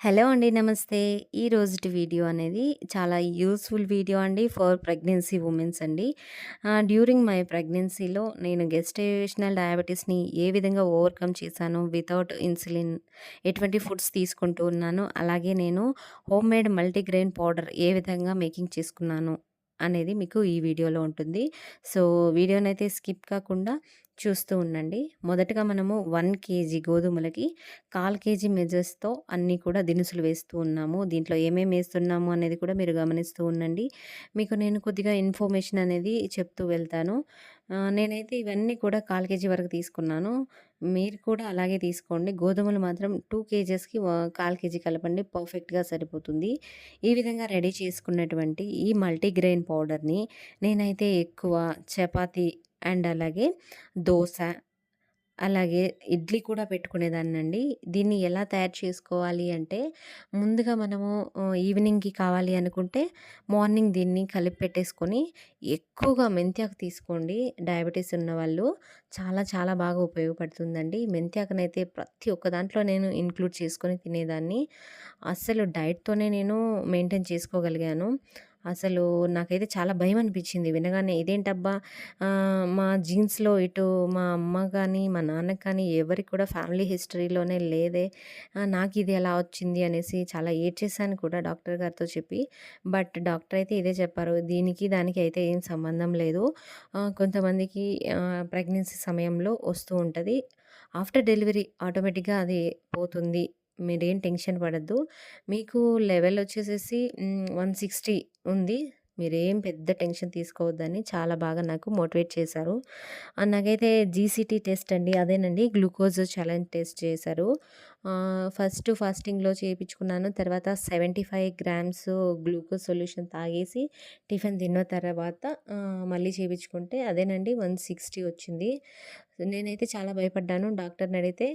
Hello అండి. నమస్తే. ఈ రోజుటి వీడియో అనేది చాలా యూస్ఫుల్ వీడియో అండి ఫర్ ప్రెగ్నెన్సీ ఉమెన్స్ అండి. డ్యూరింగ్ మై ప్రెగ్నెన్సీలో నేను గెస్టేషనల్ డయాబెటీస్ని ఏ విధంగా ఓవర్‌కమ్ చేశాను వితౌట్ ఇన్సులిన్ ఎటువంటి ఫుడ్స్ తీసుకుంటూ ఉన్నాను. అలాగే నేను హోమ్ మేడ్ మల్టీగ్రెయిన్ పౌడర్ ఏ విధంగా మేకింగ్ చేసుకున్నాను అనేది మీకు ఈ వీడియోలో ఉంటుంది. సో, వీడియోనైతే స్కిప్ కాకుండా చూస్తూ ఉండండి. మొదటగా మనము వన్ కేజీ గోధుమలకి 1/4 కేజీ మెజర్స్‌తో అన్నీ కూడా దినుసులు వేస్తూ ఉన్నాము. దీంట్లో ఏమేమి వేస్తున్నాము అనేది కూడా మీరు గమనిస్తూ ఉండండి. మీకు నేను కొద్దిగా ఇన్ఫర్మేషన్ అనేది చెప్తూ వెళ్తాను. నేనైతే ఇవన్నీ కూడా 1/4 కేజీ వరకు తీసుకున్నాను. మీరు కూడా అలాగే తీసుకోండి. గోధుమలు మాత్రం టూ కేజెస్‌కి కాల్ కేజీ కలపండి. పర్ఫెక్ట్‌గా సరిపోతుంది. ఈ విధంగా రెడీ చేసుకున్నటువంటి ఈ మల్టీగ్రెయిన్ పౌడర్‌ని నేనైతే ఎక్కువ చపాతీ అండ్ అలాగే దోశ అలాగే ఇడ్లీ కూడా పెట్టుకునేదాన్నండి. దీన్ని ఎలా తయారు చేసుకోవాలి అంటే ముందుగా మనము ఈవినింగ్‌కి కావాలి అనుకుంటే మార్నింగ్ దీన్ని కలిపి పెట్టేసుకొని ఎక్కువగా మెంతాకు తీసుకోండి. డయాబెటీస్ ఉన్నవాళ్ళు చాలా చాలా బాగా ఉపయోగపడుతుందండి. మెంతాకునైతే ప్రతి ఒక్క దాంట్లో నేను ఇంక్లూడ్ చేసుకొని తినేదాన్ని. అస్సలు డైట్‌తోనే నేను మెయింటైన్ చేసుకోగలిగాను. అసలు నాకైతే చాలా భయం అనిపించింది వినగానే. ఇదేంటబ్బా! మా జీన్స్‌లో ఇటు మా అమ్మ కానీ మా నాన్న కానీ ఎవరికి కూడా ఫ్యామిలీ హిస్టరీలోనే లేదే. నాకు ఇది ఎలా వచ్చింది అనేసి చాలా ఏడ్చేసాను కూడా డాక్టర్ గారితో చెప్పి. బట్ డాక్టర్ అయితే ఇదే చెప్పారు. దీనికి దానికి అయితే ఏం సంబంధం లేదు. కొంతమందికి ప్రెగ్నెన్సీ సమయంలో వస్తూ ఉంటుంది ఆఫ్టర్ డెలివరీ ఆటోమేటిక్‌గా అది పోతుంది. మీరేం టెన్షన్ పడద్దు మీకు లెవెల్ వచ్చేసేసి వన్ సిక్స్టీ ఉంది. మీరేం పెద్ద టెన్షన్ తీసుకోవద్దని చాలా బాగా నాకు మోటివేట్ చేశారు. నాకైతే జీసీటీ టెస్ట్ అండి. అదేనండి గ్లూకోజ్ ఛాలెంజ్ టెస్ట్ చేశారు. ఫస్ట్ ఫాస్టింగ్‌లో చేయించుకున్నాను తర్వాత 75 గ్రామ్స్ గ్లూకోజ్ సొల్యూషన్ తాగేసి టిఫిన్ తిన్న తర్వాత మళ్ళీ చేయించుకుంటే అదేనండి 160 వచ్చింది. నేనైతే చాలా భయపడ్డాను. డాక్టర్‌ని అడిగితే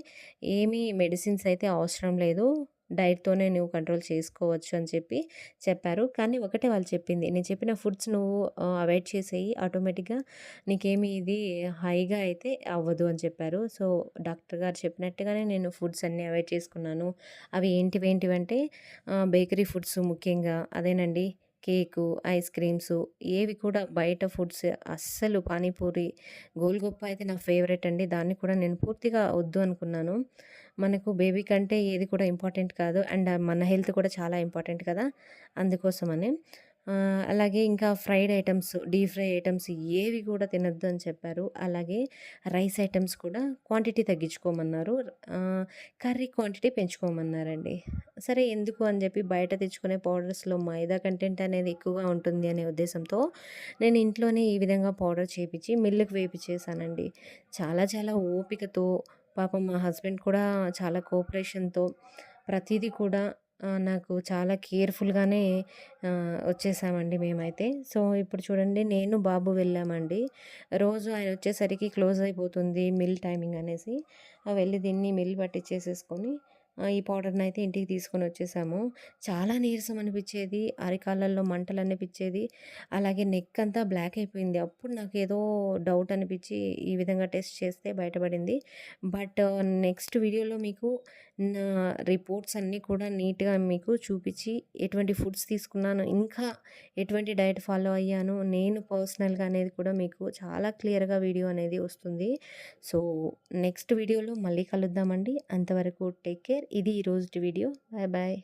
ఏమీ మెడిసిన్స్ అయితే అవసరం లేదు. డైట్‌తోనే నువ్వు కంట్రోల్ చేసుకోవచ్చు అని చెప్పి చెప్పారు. కానీ ఒకటే వాళ్ళు చెప్పింది. నేను చెప్పిన ఫుడ్స్ నువ్వు అవాయిడ్ చేసేయి. ఆటోమేటిక్‌గా నీకేమి ఇది హైగా అయితే అవ్వదు అని చెప్పారు. సో, డాక్టర్ గారు చెప్పినట్టుగానే నేను ఫుడ్స్ అన్నీ అవాయిడ్ చేసుకున్నాను. అవి ఏంటివి ఏంటివంటే బేకరీ ఫుడ్స్ ముఖ్యంగా అదేనండి కేకు, ఐస్ క్రీమ్స్ ఏవి కూడా బయట ఫుడ్స్ అస్సలు పానీపూరి, గోల్గొప్ప అయితే నా ఫేవరెట్ అండి. దాన్ని కూడా నేను పూర్తిగా వద్దు అనుకున్నాను. మనకు బేబీ కంటే ఏది కూడా ఇంపార్టెంట్ కాదు. అండ్ మన హెల్త్ కూడా చాలా ఇంపార్టెంట్ కదా! అందుకోసమని. అలాగే ఇంకా fried items deep fry items ఏవి కూడా తినద్దు అని చెప్పారు. అలాగే రైస్ ఐటమ్స్ కూడా క్వాంటిటీ తగ్గించుకోమన్నారు. కర్రీ క్వాంటిటీ పెంచుకోమన్నారండి. సరే ఎందుకు అని చెప్పి బయట తెచ్చుకునే పౌడర్స్‌లో మైదా కంటెంట్ అనేది ఎక్కువగా ఉంటుంది అనే ఉద్దేశంతో నేను ఇంట్లోనే ఈ విధంగా పౌడర్ చేపించి మిల్లుకు వేపించేసానండి చాలా చాలా ఓపికతో పాపం మా హస్బెండ్ కూడా చాలా కోఆపరేషన్‌తో ప్రతిదీ కూడా నాకు చాలా కేర్‌ఫుల్‌గానే వచ్చేసామండి మేమైతే. సో, ఇప్పుడు చూడండి నేను, బాబు వెళ్ళామండి. రోజు ఆయన వచ్చేసరికి క్లోజ్ అయిపోతుంది మిల్ టైమింగ్ అనేసి వెళ్ళి దీన్ని మిల్ పట్టించేసేసుకొని ఈ పౌడర్ని అయితే ఇంటికి తీసుకొని వచ్చేసాము. చాలా నీరసం అనిపించేది అరికాళ్ళల్లో మంటలు అనిపించేది అలాగే నెక్ అంతా బ్లాక్ అయిపోయింది. అప్పుడు నాకు ఏదో డౌట్ అనిపించి ఈ విధంగా టెస్ట్ చేస్తే బయటపడింది. బట్ నెక్స్ట్ వీడియోలో మీకు నా రిపోర్ట్స్ అన్నీ కూడా నీట్‌గా మీకు చూపించి ఎటువంటి ఫుడ్స్ తీసుకున్నాను, ఇంకా ఎటువంటి డైట్ ఫాలో అయ్యాను, నేను పర్సనల్‌గా అనేది కూడా మీకు చాలా క్లియర్‌గా వీడియో అనేది వస్తుంది. సో, నెక్స్ట్ వీడియోలో మళ్ళీ కలుద్దామండి. అంతవరకు టేక్ కేర్. ఇది ఈ వీడియో. Bye bye.